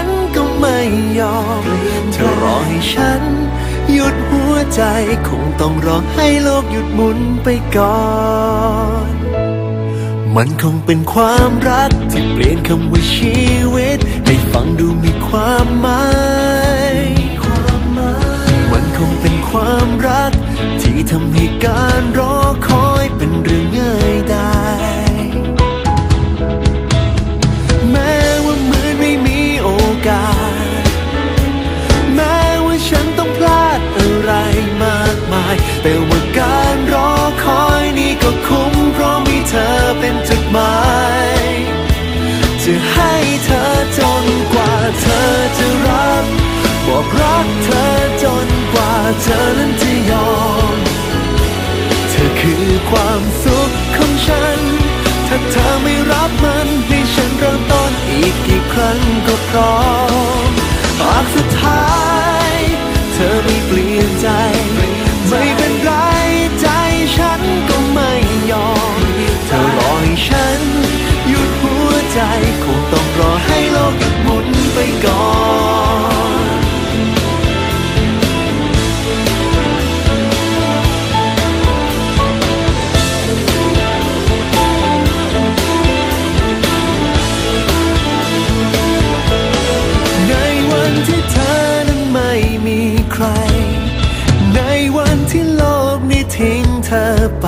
น ฉัน หยุดหัวใจคงต้องรอให้โลกหยุดหมุนไปก่อน มันคงเป็นความรักที่เปลี่ยนคำว่าชีวิต ให้ฟังดูมีความหมาย แต่ว่าการรอคอยนี้ก็คุ้มเพราะมีเธอเป็นจุดหมายจะให้เธอจนกว่าเธอจะรับบอกรักเธอจนกว่าเธอนั้นจะยอม เธอคือความสุขของฉัน ถ้าเธอไม่รับมันให้ฉันเริ่มต้นอีกกี่ครั้งก็พร้อมหากสุดท้าย เธอไม่เปลี่ยนใจไม่ ใจคงต้องรอให้โลกหยุดหมุนไปก่อนในวันที่เธอนั้นไม่มีใครในวันที่โลกนี้ทิ้งเธอไป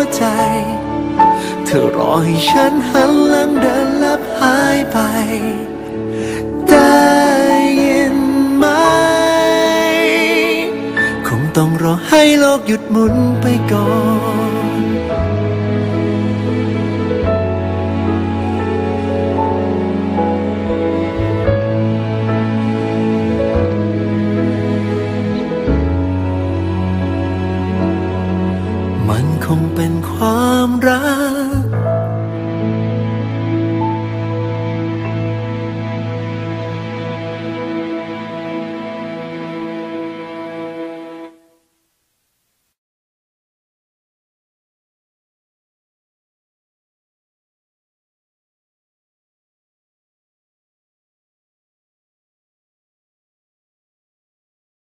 ใจเธอรอให้ฉันหันหลังเดินลับหายไป ได้ยินไหม คงต้องรอให้โลกหยุดหมุนไปก่อน